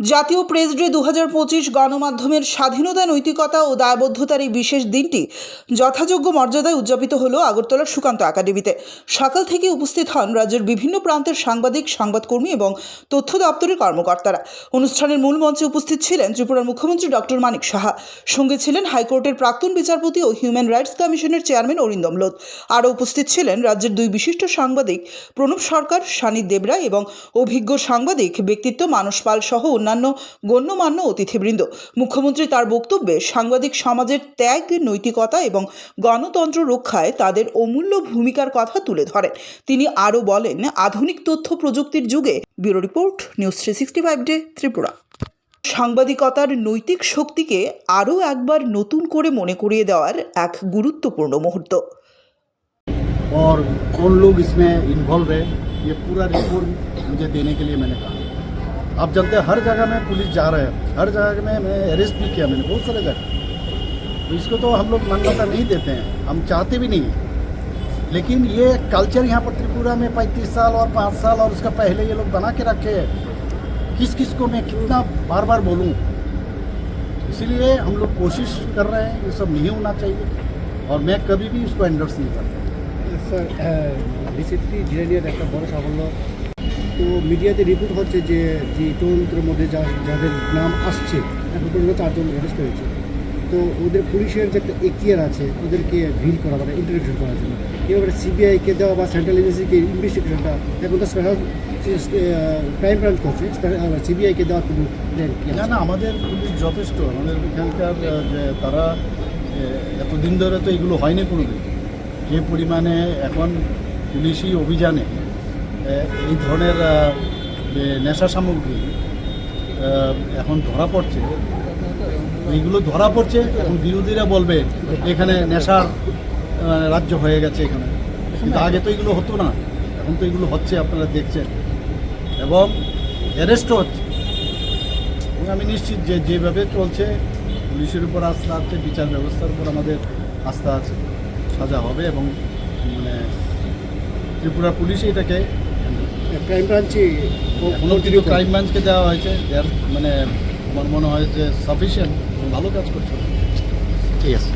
জাতীয় press day দু হাজার পঁচিশ গণমাধ্যমের স্বাধীনতা, নৈতিকতা ও দায়বদ্ধতার এই বিশেষ দিনটি যথাযোগ্য মর্যাদায় উদযাপিত হলো আগরতলার সুকান্ত একাডেমিতে। সকাল থেকে উপস্থিত হন রাজ্যের বিভিন্ন প্রান্তের সাংবাদিক, সংবাদকর্মী এবং তথ্য দপ্তরের কর্মকর্তারা। অনুষ্ঠানের মূল মঞ্চে উপস্থিত ছিলেন ত্রিপুরার মুখ্যমন্ত্রী ডক্টর মানিক সাহা। সঙ্গে ছিলেন হাইকোর্টের প্রাক্তন বিচারপতি ও হিউম্যান রাইটস কমিশনের চেয়ারম্যান অরিন্দম লোধ। আরও উপস্থিত ছিলেন রাজ্যের দুই বিশিষ্ট সাংবাদিক প্রণব সরকার সানি দেবরা এবং অভিজ্ঞ সাংবাদিক, ব্যক্তিত্ব মানস পাল সহ অন্যান্য গণ্যমান্য অতিথিবৃন্দ মুখ্যমন্ত্রী তার বক্তব্যে সাংবাদিক সমাজের ত্যাগ নৈতিকতা এবং গণতন্ত্র রক্ষায় তাদের অমূল্য ভূমিকার কথা তুলে ধরেন তিনি আরও বলেন আধুনিক তথ্য প্রযুক্তির যুগে bureau report news three sixty five day Tripura সাংবাদিকতার নৈতিক শক্তিকে আরও একবার নতুন করে মনে করিয়ে দেওয়ার এক গুরুত্বপূর্ণ মুহূর্ত और कौन लोग इसमें इन्वॉल्व है ये पूरा रिपोर्ट मुझे देने के लिए मैंने कहा आप जानते हैं हर जगह में पुलिस जा रहे हैं हर जगह में मैं अरेस्ट भी किया मैंने बहुत सारे जगह तो इसको तो हम लोग मान्यता नहीं देते हैं हम चाहते भी नहीं हैं लेकिन ये कल्चर यहाँ पर त्रिपुरा में पैंतीस साल और पाँच साल और उसका पहले ये लोग बना के रखे हैं किस किस को मैं कितना बार बार बोलूँ इसीलिए हम लोग कोशिश कर रहे हैं ये सब नहीं होना चाहिए और मैं कभी भी इसको एंडोर्स नहीं करता স্যার রিসেন্টলি জিরানিয়ার একটা বড় সাফল্য তো মিডিয়াতে রিপোর্ট হচ্ছে যে যে তদন্তের মধ্যে যা, যাদের নাম আসছে, এখন পর্যন্ত চারজন অ্যারেস্ট হয়েছে। তো ওদের পুলিশের যে একটা এখতিয়ার আছে, ওদেরকে ভিড় করা মানে ইন্টারভিউ করার জন্য। এবারে সিবিআইকে দেওয়া বা সেন্ট্রাল এজেন্সিকে ইনভেস্টিগেশনটা এখন তো স্পেশাল ক্রাইম ব্রাঞ্চ করছে সিবিআইকে দেওয়ার কোনো না না, আমাদের পুলিশ যথেষ্ট। আমাদের এখানকার যে তারা এতদিন ধরে তো এগুলো হয়নি কোনো দিন যে পরিমাণে এখন পুলিশি অভিযানে এই ধরনের নেশা সামগ্রী এখন ধরা পড়ছে, এইগুলো ধরা পড়ছে, এখন বিরোধীরা বলবে, এখানে নেশার রাজ্য হয়ে গেছে এখানে। কিন্তু আগে তো এগুলো হতো না, এখন তো এগুলো হচ্ছে, আপনারা দেখছেন। এবং অ্যারেস্টও হচ্ছে। এবং আমি নিশ্চিত যে যেভাবে চলছে, পুলিশের উপর আস্থা আছে, বিচার ব্যবস্থার উপর আমাদের আস্থা আছে, সাজা হবে এবং মানে ত্রিপুরা পুলিশ এটাকে ক্রাইম ব্রাঞ্চে উনত্রিশ ক্রাইম ব্রাঞ্চকে দেওয়া হয়েছে। মানে আমার মনে হয় যে সাফিসিয়েন্ট ভালো কাজ করছে। ঠিক আছে।